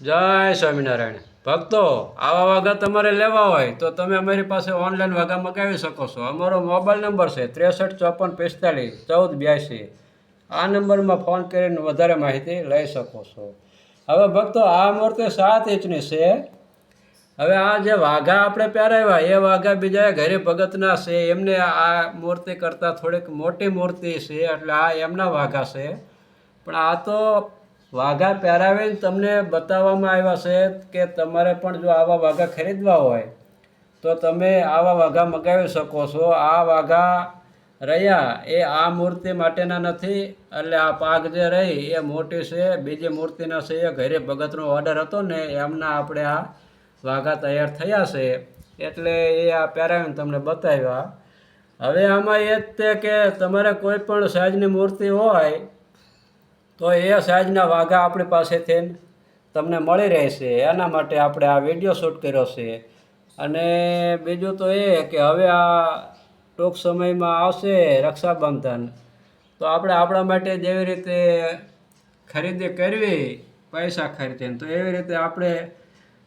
જય સ્વામિનારાયણ. ભક્તો, આવા વાઘા તમારે લેવા હોય તો તમે અમારી પાસે ઓનલાઈન વાઘા મગાવી શકો છો. અમારો મોબાઈલ નંબર છે ત્રેસઠ ચોપન પિસ્તાલીસ ચૌદ બ્યાસી. આ નંબરમાં ફોન કરીને વધારે માહિતી લઈ શકો છો. હવે ભક્તો, આ મૂર્તિ સાત ઇંચની છે. હવે આ જે વાઘા આપણે પહેરાવ્યા, એ વાઘા બીજા ઘરે ભગતના છે. એમને આ મૂર્તિ કરતાં થોડીક મોટી મૂર્તિ છે, એટલે આ એમના વાઘા છે. પણ આ તો વાઘા પહેરાવીને તમને બતાવવામાં આવ્યા છે કે તમારે પણ જો આવા વાઘા ખરીદવા હોય, તો તમે આવા વાઘા મગાવી શકો છો. આ વાઘા રહ્યા એ આ મૂર્તિ માટેના નથી, એટલે આ પાક જે રહી એ મોટી છે, બીજી મૂર્તિના છે, એ ઘરે ભગતનો ઓર્ડર હતો ને, એમના આપણે આ વાઘા તૈયાર થયા છે. એટલે એ આ પહેરાવીને તમને બતાવ્યા. હવે આમાં એ જ તે કે તમારે કોઈ પણ સાઈઝની મૂર્તિ હોય તો એ સાઇઝના વાઘા આપણી પાસેથી તમને મળી રહેશે. એના માટે આપણે આ વીડિયો શૂટ કર્યો છે. અને બીજું તો એ કે હવે આ ટૂંક સમયમાં આવશે રક્ષાબંધન. તો આપણે આપણા માટે જેવી રીતે ખરીદી કરવી, પૈસા ખરીદીને તો એવી રીતે આપણે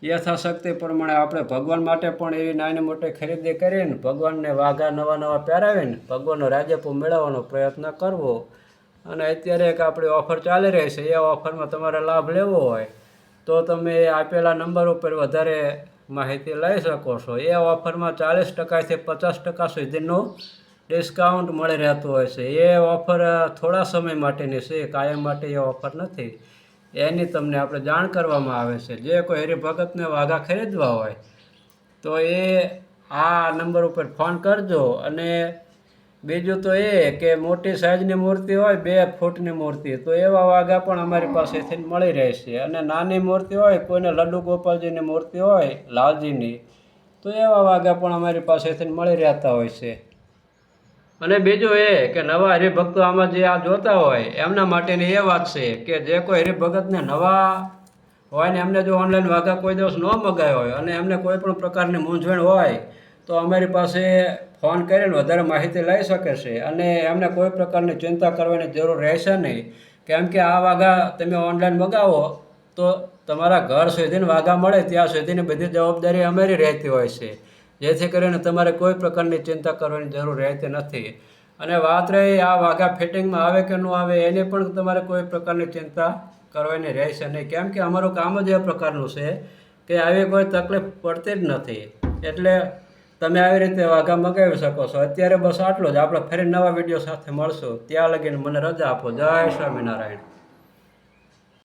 યથાશક્તિ પ્રમાણે આપણે ભગવાન માટે પણ એવી નાની મોટી ખરીદી કરીને ભગવાનને વાઘા નવા નવા પહેરાવીને ભગવાનનો રાજ્યપો મેળવવાનો પ્રયત્ન કરવો. અને અત્યારે એક આપણી ઓફર ચાલી રહી છે. એ ઓફરમાં તમારે લાભ લેવો હોય તો તમે આપેલા નંબર ઉપર વધારે માહિતી લઈ શકો છો. એ ઓફરમાં ચાલીસ ટકાથી પચાસ ટકા સુધીનું ડિસ્કાઉન્ટ મળી રહેતું હોય છે. એ ઓફર થોડા સમય માટેની છે. કાયમ માટે એ ઓફર નથી. એની તમને આપણે જાણ કરવામાં આવે છે. જે કોઈ હરિભગતને વાઘા ખરીદવા હોય તો એ આ નંબર ઉપર ફોન કરજો અને બીજું તો એ કે મોટી સાઈઝની મૂર્તિ હોય, બે ફૂટની મૂર્તિ. તો એવા વાઘા પણ અમારી પાસેથી મળી રહેશે અને નાની મૂર્તિ હોય, કોઈને લડ્ડુ ગોપાલજીની મૂર્તિ હોય, લાલજીની, તો એવા વાઘા પણ અમારી પાસેથી મળી રહેતા હોય છે. અને બીજું એ કે નવા હરિભક્તો આમાં જે આ જોતા હોય, એમના માટેની એ વાત છે કે જે કોઈ હરિભગતને નવા હોય ને એમને જો ઓનલાઈન વાઘા કોઈ દિવસ ન મગાવ્યો હોય અને એમને કોઈ પણ પ્રકારની મૂંઝવણ હોય તો અમારી પાસે ફોન કરીને વધારે માહિતી લઈ શકે છે અને એમને કોઈ પ્રકારની ચિંતા કરવાની જરૂર રહેશે નહીં. કેમ કે આ વાઘા તમે ઓનલાઈન મગાવો તો તમારા ઘર સુધીને વાઘા મળે, ત્યાં સુધીની બધી જવાબદારી અમારી રહેતી હોય છે. જેથી કરીને તમારે કોઈ પ્રકારની ચિંતા કરવાની જરૂર રહેતી નથી. અને વાત રહી આ વાઘા ફિટિંગમાં આવે કે ન આવે, એની પણ તમારે કોઈ પ્રકારની ચિંતા કરવાની રહેશે નહીં. કેમ કે અમારું કામ જ એ પ્રકારનું છે કે આવી કોઈ તકલીફ પડતી જ નથી. એટલે તમે આવી રીતે વાઘા મગાવી શકો છો. અત્યારે બસ આટલું જ. આપણે ફરી નવા વીડિયો સાથે મળશું. ત્યાં લગીને મને રજા આપો. જય સ્વામિનારાયણ.